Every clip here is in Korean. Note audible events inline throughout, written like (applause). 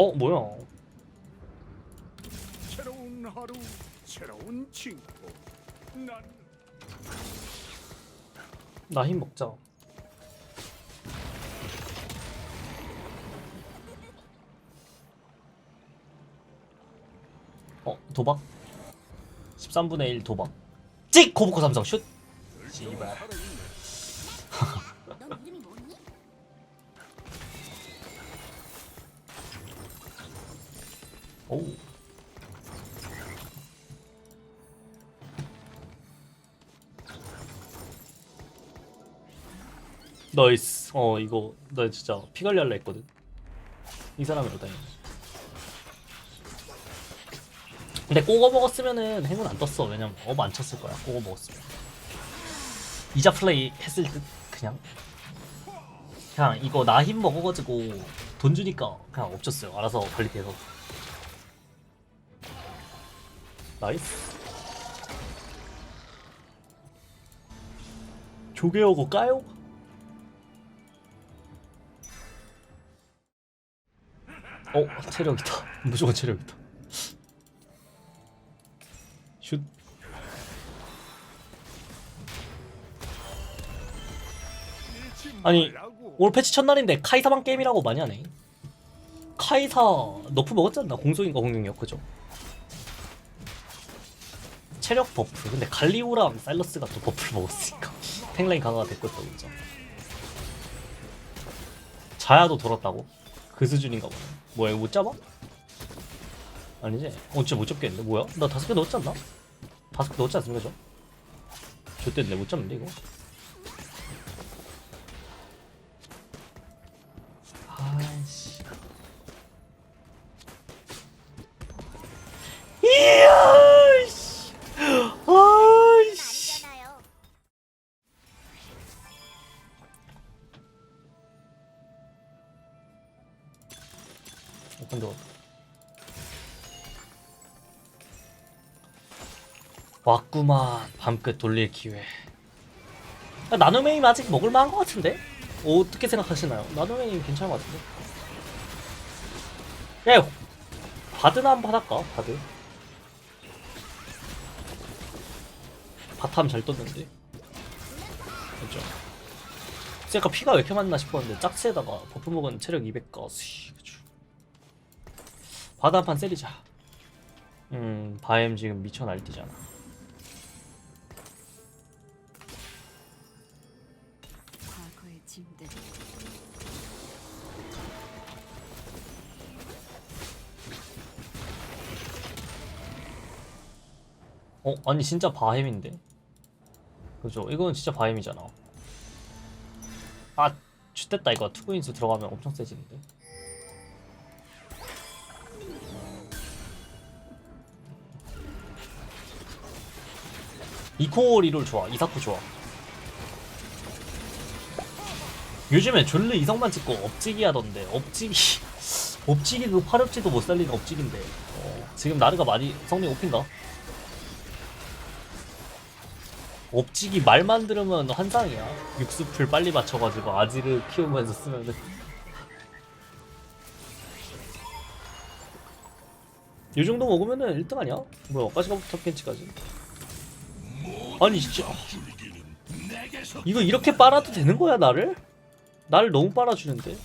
어 뭐야? 새로운 하루, 새로운 친구. 난 나 힘 먹자. 어 도박? 13분의 1 도박. 찍 고부코 삼성 슛. 씨발. 오. 나이스. 어 이거 나 진짜 피 관리할라 했거든. 이 사람이 다행. 근데 꼬거 먹었으면은 행운 안 떴어. 왜냐면 업안 쳤을 거야. 꼬거 먹었으면. 이자 플레이 했을 듯 그냥. 그냥 이거 나 힘 먹어가지고 돈 주니까 그냥 없었어요. 알아서 관리돼서. 나이스. 조개하고 까요? 어 체력이다. (laughs) 무조건 체력이다. 슛. 아니. 오늘 패치 첫날인데 카이사만 게임이라고 많이 하네. 카이사 너프 않나? 공속인가 공격력 그죠? 체력 버프. 근데 갈리오랑 사일러스가 또 버프를 먹었으니까 (laughs) 탱라인 강화가 됐거든 진짜. 자야도 돌았다고? 그 수준인가 보네. 뭐야 이거 못 잡아? 아니지? 어 진짜 못 잡겠는데 뭐야? 나 다섯 개 넣었지 않나? 다섯 개 넣었지 않습니까 저? 좋댔네 못 잡는데 이거? 아이씨. 이야, 어, 근데 왔구만 밤끝 돌릴 기회. 야, 나노메임 아직 먹을만한 것 같은데? 어떻게 생각하시나요? 나노메임 괜찮은 것 같은데? 야, 바드나 한번 할까? 바드. 바탐 잘 떴는데. 그죠? 제가 피가 왜 이렇게 많나 싶었는데 짝스에다가 버프 먹은 체력 200가 씨, 그죠? 바다 한 판 때리자. 음, 바엠 지금 미쳐 날뛰잖아. 어, 아니 진짜 바엠인데. 그죠? 이건 진짜 바엠이잖아. 아, 죽됐다 이거 투구인수 들어가면 엄청 세지는데. 이코 리롤 좋아. 이사쿠 좋아. 요즘에 졸르 이성만 찍고 업지기 하던데 업지기 (laughs) 업지기 그 파렵지도 못 살리는 업지기인데 어, 지금 나르가 많이 성능 오핀가? 업지기 말만 들으면 환상이야 육수풀 빨리 맞춰가지고 아지를 키우면서 쓰면은 (laughs) 이 정도 먹으면은 1등 아니야? 뭐야 까지가부터 캔치까지 아니 진짜. 이거 이렇게 빨아도 되는 거야 나를? 나를 너무 빨아주는데?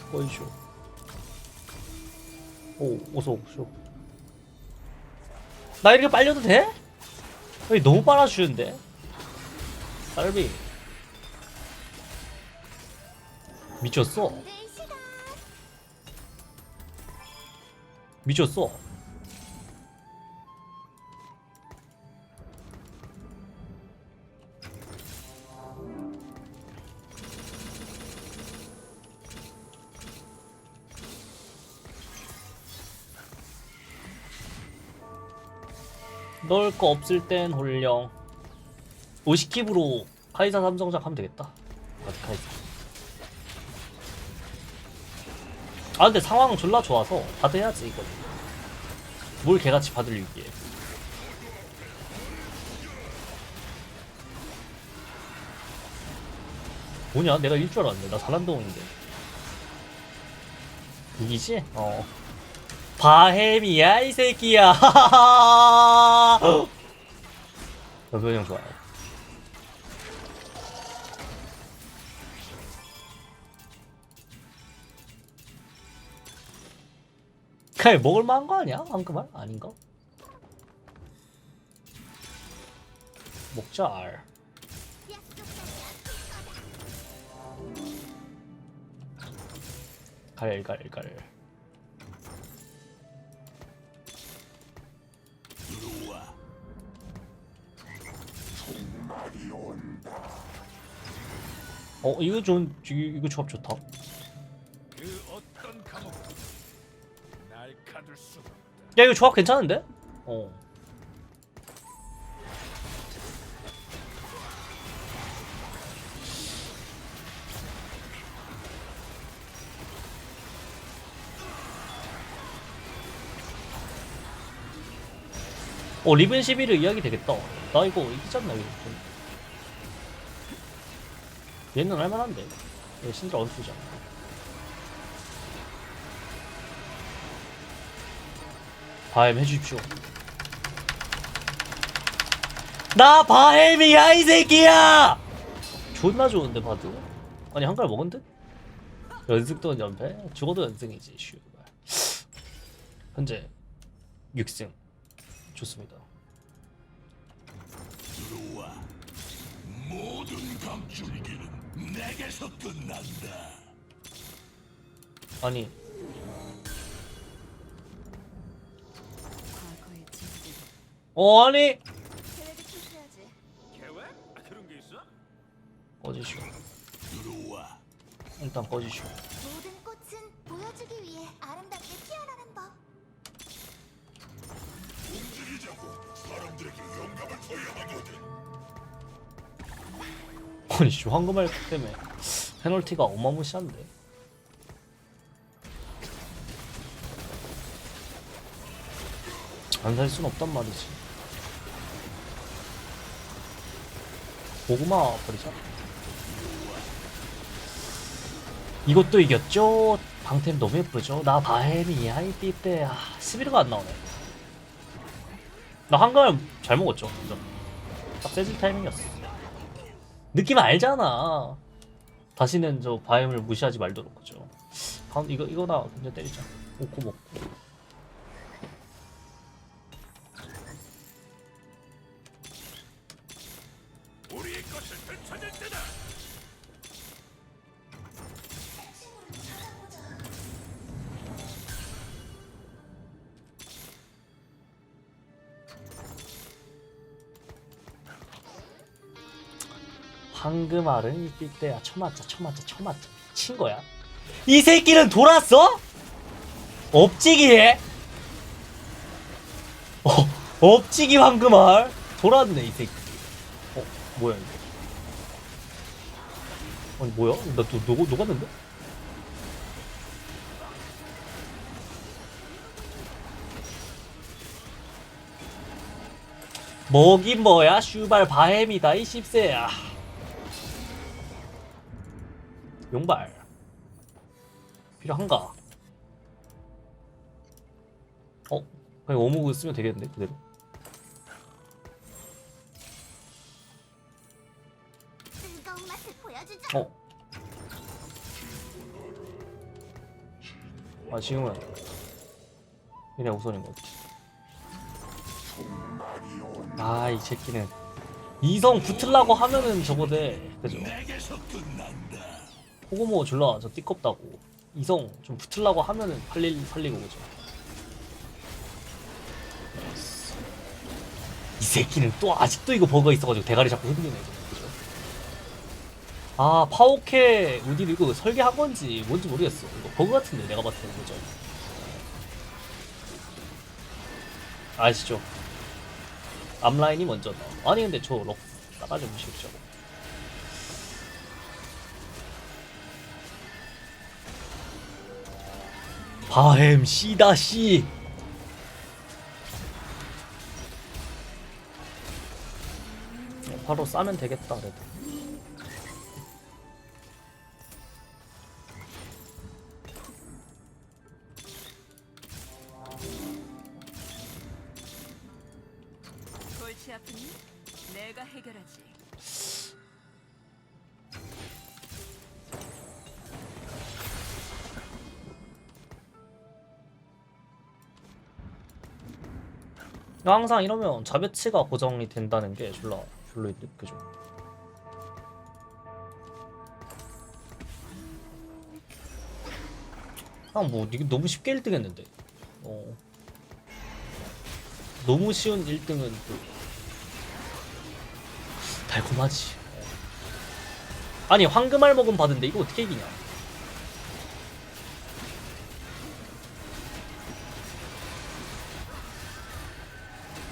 스코이쇼 오 어서 오쇼 나 이렇게 빨려도 돼? 아니 너무 빨아주는데? 딸비. 미쳤어 미쳤어. 넣을 거 없을 땐 홀령 50킵으로 카이사 삼성작 하면 되겠다. 카이사 아 근데 상황 졸라 좋아서 해야지 이거 뭘 개같이 바드를 위기에. 뭐냐? 내가 일 줄 알았는데. 나 잘한동인데. 이기지? 어. 바헤미야 이 새끼야. (laughs) 여변형 좋아요 그냥 먹을만한 거 아니야? 황금알? 아닌가? 먹자 알 갈갈갈 어 이거 좀 이- 이거 조합 좋다 야 이거 조합 괜찮은데? 어. 어 리븐 11을 이야기 되겠다. 나 이거 않나 이거 좀. 얘는 할만한데. 얘 신드라 원투잖아 바엠 해주십시오. 나 바엠이야 이 새끼야! 존나 좋은데 바드. 아니 한갈 먹은 듯? 연승 또는 연패? 죽어도 연승이지 슈발. 현재 6승 좋습니다. 아니 어 아니 계획을 취소해야지. 계획? 아, 그런 게 있어? 꺼지쇼. 일단 꺼지쇼. 모든 꽃은 보여주기 위해 아름답게 피어나는 법. 움직이자고. 사람들에게 영감을 줘야 하거든. 아니 씨 황금알 때문에 페널티가 어마무시한데. 안 살 순 없단 말이지. 고구마 버리자. 이것도 이겼죠. 방템 너무 예쁘죠. 나 바햄이 하이띠 때 아, 11가 안 나오네. 나 한가을 잘 먹었죠. 진짜. 딱 세질 타이밍이었어. 느낌 알잖아. 다시는 저 바햄을 무시하지 말도록 그죠. 이거 이거나 그냥 때리자. 오고 먹고. 황금알은 이쁠 때야. 쳐맞자 쳐맞자 쳐맞자. 친 거야. 이 새끼는 돌았어? 업지기 해? 어, 업지기 황금알. 돌았네 이 새끼. 어 뭐야 이거 아니 뭐야? 나또 녹, 녹았는데? 뭐긴 뭐야? 슈발 바햄이다 이 씹새야 용발 필요한가? 어? 그냥 어묵을 쓰면 되겠는데 그대로. 어? 아 지금은 얘네 우선인 것 같아 아이 새끼는 이성 붙으려고 하면은 저거대 그죠? 호구모 졸라 저 띠껍다고. 이성 좀 붙으려고 하면은 팔릴 팔리고 그죠? 이 새끼는 또 아직도 이거 버거 있어가지고 대가리 자꾸 흔드네 그죠? 아 파오케 우디를 이거 설계한 건지 뭔지 모르겠어. 이거 버그 같은데 내가 봤을 때는 그죠? 아시죠? 앞라인이 먼저다. 아니 근데 저럭 싸가지 무시했 바햄 씨다 씨. 바로 싸면 되겠다 그래도. 골치 아프니? 내가 해결하지. 항상 이러면 자배치가 고정이 된다는 게 졸라 별로 느껴져. 아뭐 이게 너무 쉽게 1등 했는데. 어. 너무 쉬운 1등은 또 달콤하지. 예. 아니 황금알 먹음 받은데 이거 어떻게 이기냐?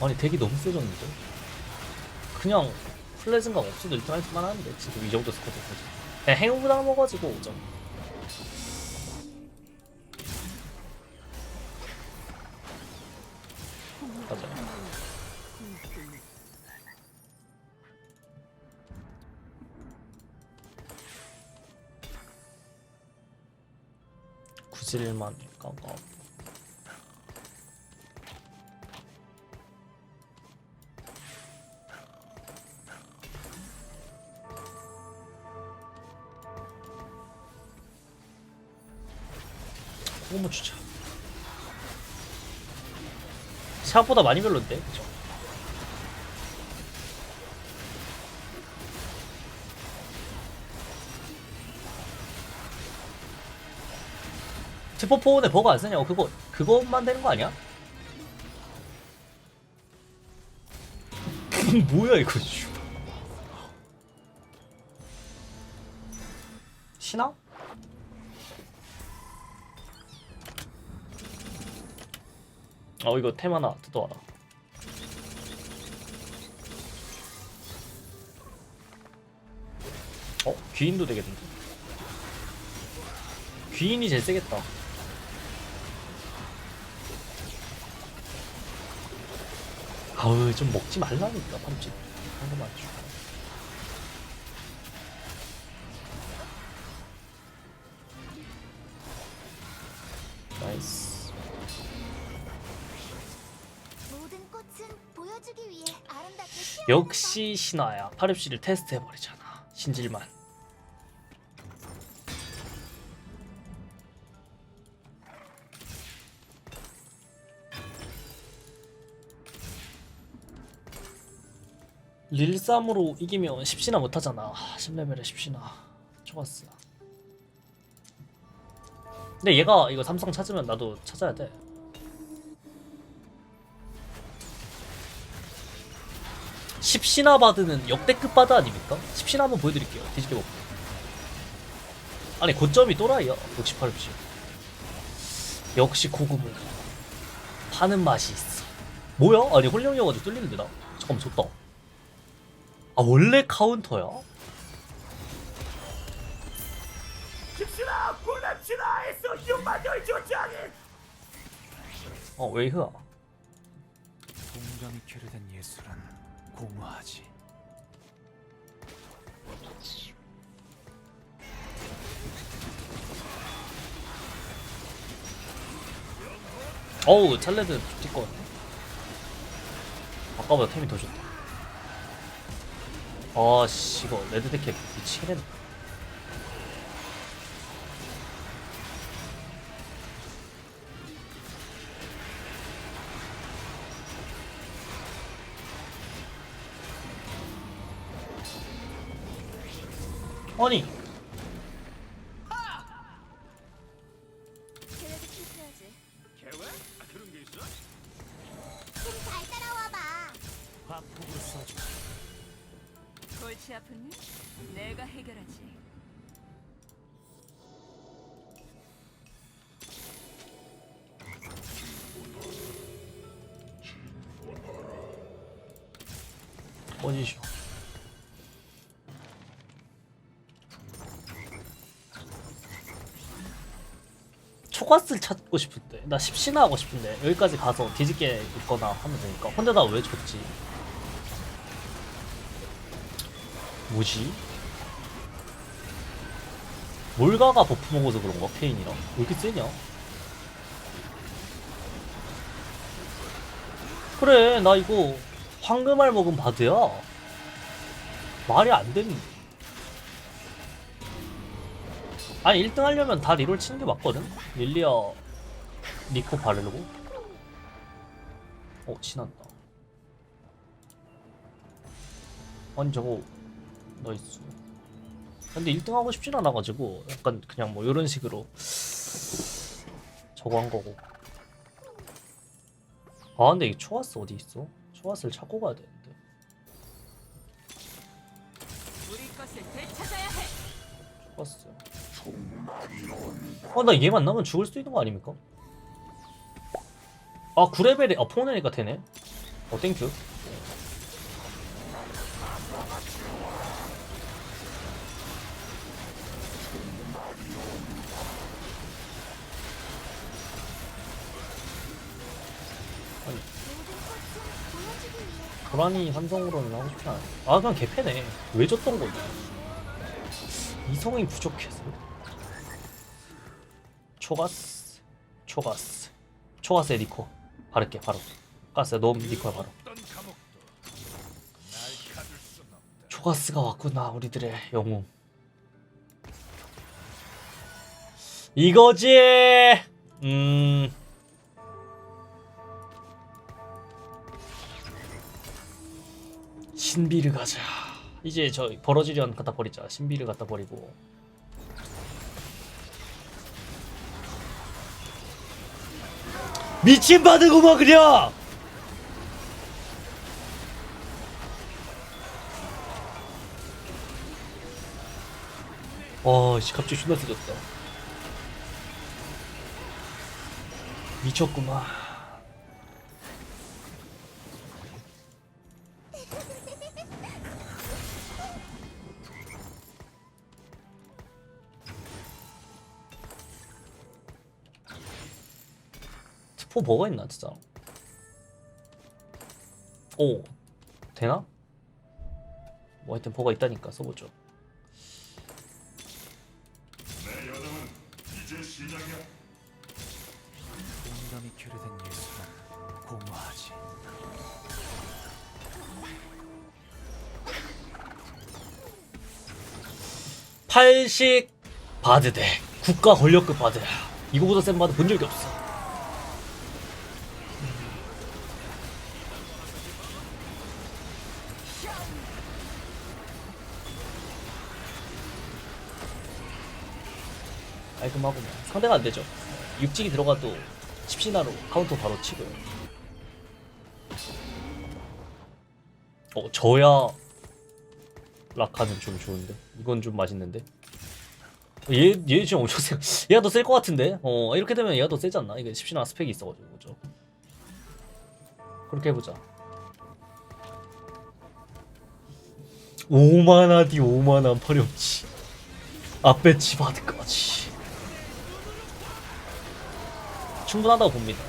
아니 덱이 너무 세졌는데? 그냥 플레 생각 없어도 1등 할 만한데? 지금 이 정도 스쿼드까지. 그냥 행운부당 먹어가지고 5점 소금을 주자 생각보다 많이 별론데 그죠? 트포폰에 버거 안 쓰냐고 그거 그것만 되는 거 아니야? (laughs) 뭐야 이거 씨. 신화? 어 이거 템 하나 뜯어와라 어? 귀인도 되겠는데? 귀인이 제일 세겠다 아우 좀 먹지 말라니까 팜짓 한거만 주 나이스 역시 신화야. 파르시를 테스트해버리잖아. 신질만. 릴삼으로 이기면 10신화 못하잖아. 10레벨에 10신화. 좋았어. 근데 얘가 이거 삼성 찾으면 나도 찾아야 돼 10신화 바드는 역대급 바드 아닙니까? 10신화 한번 보여드릴게요. 뒤집게 먹고. 아니 고점이 또라이야. 68시. 역시 고급은 파는 맛이 있어. 뭐야? 아니 홀령이어가지고 뚫리는데 나. 잠깐만 졌다. 아 원래 카운터야? 조장인 어 웨이흐야. 동정이 결여된 예술은 공허하지 어우 찰레드 찍거 같네. 아까보다 템이 더 좋다. 아씨 이거 레드데캡 미치겠네. 아니 계획을 실패하지. 계획? 아, 그런 게 있어? 좀 잘 따라와봐. 화폭으로 쏴줘 골치 아프니? 내가 해결하지. 어디죠? 초가스를 찾고 싶은데 나 10신화 하고 싶은데 여기까지 가서 뒤집게 있거나 하면 되니까 혼자다 왜 줬지? 뭐지? 몰가가 버프 먹어서 그런가 페인이랑 왜 이렇게 세냐? 그래 나 이거 황금알 먹은 바드야 말이 안 되는데 아니 1등 하려면 다 리롤 치는 게 맞거든? 릴리아 니코 바르고? 어 친한다. 아니 저거 나이스. 근데 1등 하고 싶진 않아가지고 약간 그냥 뭐 이런 식으로 저거 한 거고. 아 근데 이 초가스 어디 있어? 초가스를 찾고 가야 되는데. 초가스 아나 얘 만나면 죽을 수도 있는 거 아닙니까? 아 9레벨에 아 포네니까 되네? 어 땡큐. 고라니 삼성으로는 하고 싶지 않아. 아 그냥 개패네. 왜 줬던 거지? 이성이 부족해서 초가스 초가스 초가스에 니코. 바를게 바로. 가스 너무 니코야 바로. 초가스가 왔구나 우리들의 영웅. 이거지! 음. 신비를 가자. 이제 저 버러지련 갖다 버리자. 신비를 갖다 버리고 미친 바드구만 그냥 와, 씨, 갑자기 존나 세졌다. 미쳤구만. 특포 뭐가 있나, 진짜? 오, 되나? 뭐 하여튼 뭐가 있다니까 써보죠. 내 여정은 이제 시작이야. 공감이 교류된 예술은 공허하지. 팔식 바드 대 국가 권력급 바드야. 이거보다 센 바드 본 적이 없어. 깔끔하고 뭐 상대가 안 되죠. 육직이 들어가도 10신화로 카운터 바로 치고요. 어 저야 라카는 좀 좋은데? 이건 좀 맛있는데? 얘, 얘 지금 엄청 세 (laughs) 얘가 더 셀 것 같은데? 어 이렇게 되면 얘가 더 세지 않나? 이게 10신화 스펙이 있어가지고 그죠? 그렇게 해보자. 5만화 뒤 5만화 파렴치 앞배치 바드까지 충분하다고 봅니다.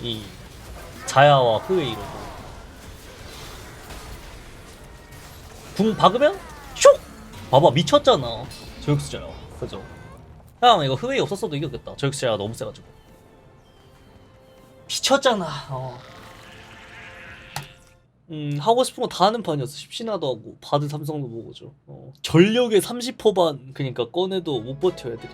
이 자야와 흐웨이로도 궁 박으면 슉! 봐봐 미쳤잖아. 저격수자야 그죠? 형 이거 흐웨이 없었어도 이겼겠다. 저격수자가 너무 세가지고. 미쳤잖아. 어. 음 하고 싶은 거 다 하는 판이었어. 10신화도 하고 바드 삼성도 보고죠? 어. 전력의 30%반 그니까 꺼내도 못 버텨 애들이